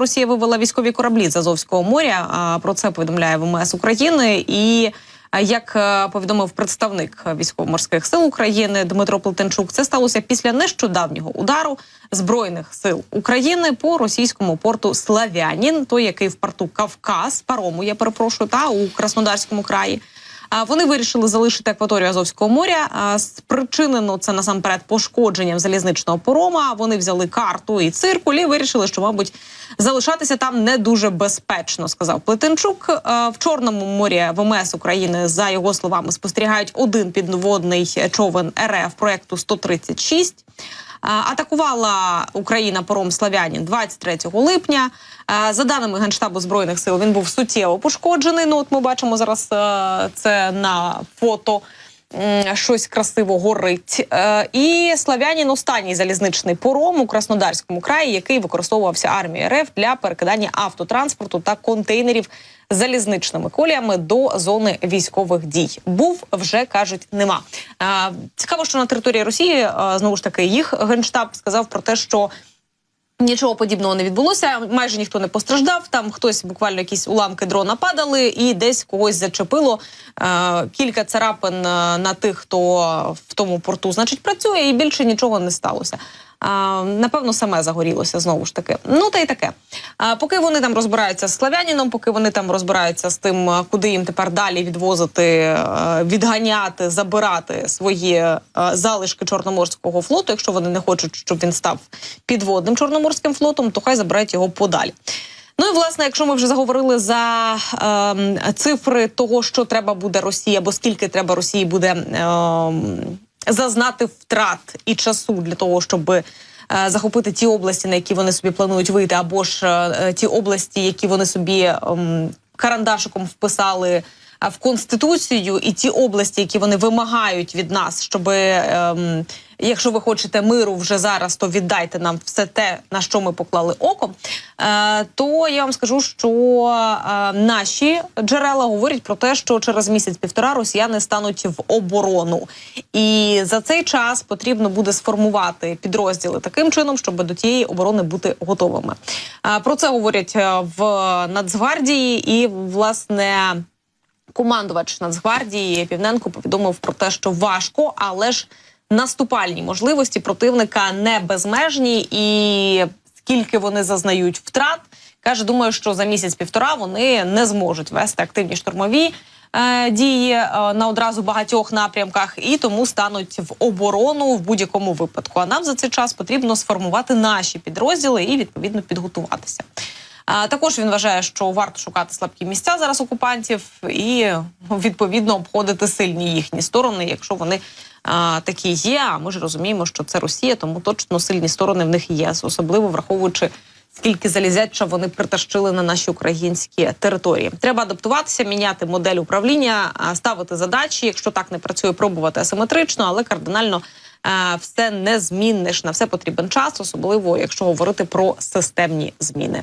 Росія вивела військові кораблі з Азовського моря. Про це повідомляє ВМС України. І як е, повідомив представник військово-морських сил України Дмитро Плетенчук, це сталося після нещодавнього удару збройних сил України по російському порту Славянін, той, який в порту Кавказ, парому я перепрошую, та у Краснодарському краї. Вони вирішили залишити акваторію Азовського моря. Спричинено це насамперед пошкодженням залізничного порома. Вони взяли карту і циркуль і вирішили, що, мабуть, залишатися там не дуже безпечно, сказав Плетенчук. В Чорному морі ВМС України, за його словами, спостерігають один підводний човен РФ проекту 136. А, Атакувала Україна пором Славянін 23 липня. За даними Генштабу збройних сил, він був суттєво пошкоджений. Ну, от ми бачимо зараз е, це на фото. Щось красиво горить. Е, І Славянін останній залізничний пором у Краснодарському краї, який використовувався армією РФ для перекидання автотранспорту та контейнерів залізничними коліями до зони військових дій. Був вже кажуть, нема. Е, Цікаво, що на території Росії е, знову ж таки їх генштаб сказав про те, що Нічого подібного не відбулося. Майже ніхто не постраждав. Там хтось буквально якісь уламки дрона падали, і десь когось зачепило. Е, кілька царапин е, на тих, хто в тому порту, значить, працює, і більше нічого не сталося. Е, напевно, саме загорілося знову ж таки. Ну та й таке. Е, поки вони там розбираються з славяніном, поки вони там розбираються з тим, е, куди їм тепер далі відвозити, е, відганяти, забирати свої е, залишки Чорноморського флоту. Якщо вони не хочуть, щоб він став підводним чорноморським флотом, то хай забирають його подалі. Ну і власне, якщо ми вже заговорили за ем, цифри того, що треба буде Росії, або скільки треба Росії буде ем, зазнати втрат і часу для того, щоб е, захопити ті області, на які вони собі планують вийти, або ж е, ті області, які вони собі ем, карандашиком вписали е, в конституцію, і ті області, які вони вимагають від нас, щоб ем, якщо ви хочете миру вже зараз, то віддайте нам все те, на що ми поклали око. Е, то я вам скажу, що е, наші джерела говорять про те, що через місяць-півтора росіяни стануть в оборону, і за цей час потрібно буде сформувати підрозділи таким чином, щоб до тієї оборони бути готовими. Е, про це говорять е, в Нацгвардії і власне. Командувач Нацгвардії Півненко повідомив про те, що важко, але ж наступальні можливості противника не безмежні, і скільки вони зазнають втрат, каже, думаю, що за місяць-півтора вони не зможуть вести активні штурмові е, дії е, на одразу багатьох напрямках, і тому стануть в оборону в будь-якому випадку. А нам за цей час потрібно сформувати наші підрозділи і відповідно підготуватися. Також він вважає, що варто шукати слабкі місця зараз окупантів і відповідно обходити сильні їхні сторони, якщо вони такі є. А ми ж розуміємо, що це Росія, тому точно сильні сторони в них є, особливо враховуючи. Скільки залізяча вони притащили на наші українські території? Треба адаптуватися, міняти модель управління, ставити задачі. Якщо так не працює, пробувати асиметрично, але кардинально все не зміниш. На все потрібен час, особливо якщо говорити про системні зміни.